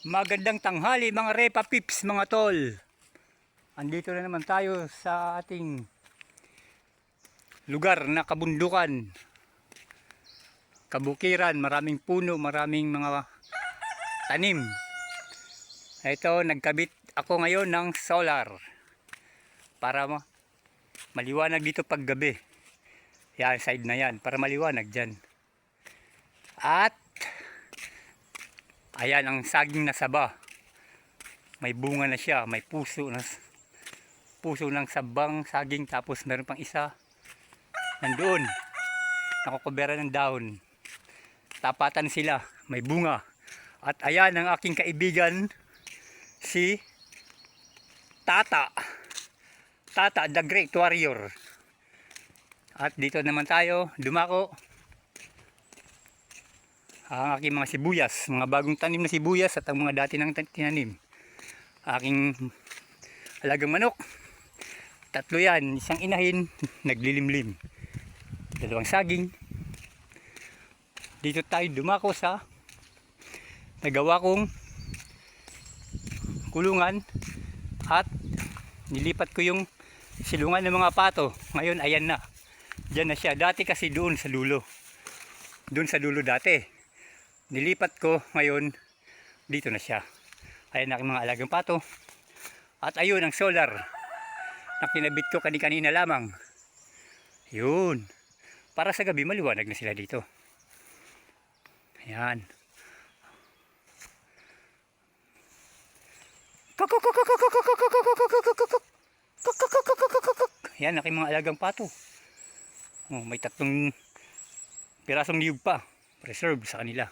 Magandang tanghali mga repa pips mga tol. Andito na naman tayo sa ating lugar na kabundukan. Kabukiran, maraming puno, maraming mga tanim. Ito, nagkabit ako ngayon ng solar para ma maliwanag dito pag gabi. Yan, side na yan, para maliwanag dyan. At Ayan ang saging na saba. May bunga na siya, may puso na puso ng sabang saging tapos meron pang isa nandoon. Nakukubera ng dahon. Tapatan sila, may bunga. At ayan ang aking kaibigan si Tata. Tata the Great Warrior. At dito naman tayo, dumako ang aking mga sibuyas, mga bagong tanim na sibuyas at ang mga dati nang tinanim. Aking alagang manok. Tatlo yan, isang inahin, naglilimlim. Dalawang saging. Dito tayo dumako sa nagawa kong kulungan at nilipat ko yung silungan ng mga pato. Ngayon ayan na. Diyan na siya. Dati kasi doon sa dulo. Doon sa dulo dati nilipat ko ngayon dito na siya. Ayan aking mga alagang pato. At ayun ang solar na kinabit ko kani kanina lamang. Yun. Para sa gabi maliwanag na sila dito. Ayan. Yan aking mga alagang pato. Oh, may tatlong pirasong niyog pa. Preserve sa kanila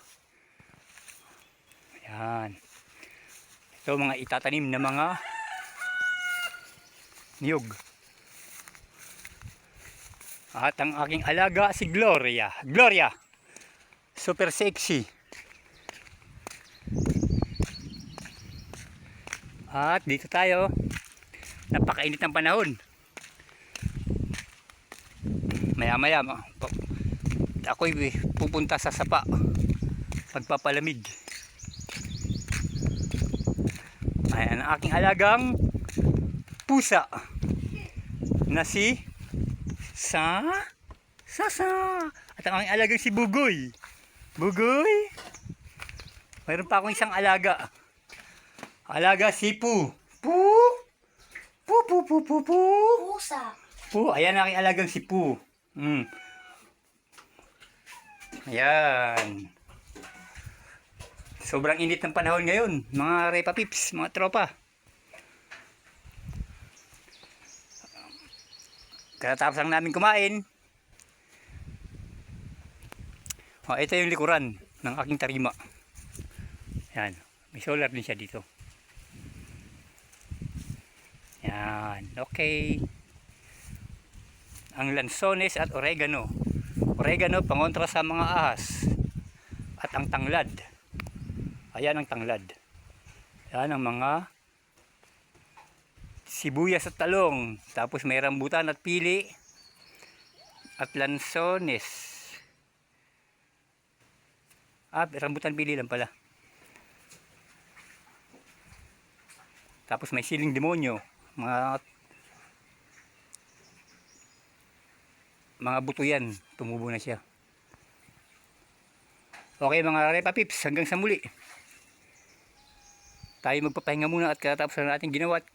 Ayan. Ito mga itatanim na mga niyog. At ang aking alaga si Gloria. Gloria! Super sexy. At dito tayo. Napakainit ng panahon. Maya maya. Ako'y pupunta sa sapa. Pagpapalamig. Ayan ang aking alagang pusa na si Sa Sasa at ang aking alagang si Bugoy. Bugoy. Mayroon pa akong isang alaga. Alaga si Pu. Pu. Pu pu pu pu pu. Pusa. Pu, ayan ang aking alagang si Pu. Mm. Ayan. Sobrang init ng panahon ngayon, mga repa pips, mga tropa. Katatapos lang namin kumain. O, ito yung likuran ng aking tarima. Yan, may solar din siya dito. Yan, okay. Ang lansones at oregano. Oregano pangontra sa mga ahas. At ang tanglad. Ayan ang tanglad. Yan ang mga sibuyas at talong. Tapos may rambutan at pili. At lansones. Ah, rambutan pili lang pala. Tapos may siling demonyo. Mga mga buto yan. Tumubo na siya. Okay mga Repa Pips, hanggang sa muli tayo magpapahinga muna at katapos na natin ginawa at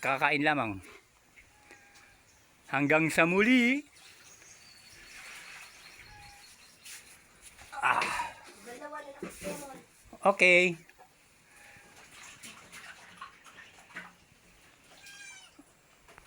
kakain lamang. Hanggang sa muli. Ah. Okay.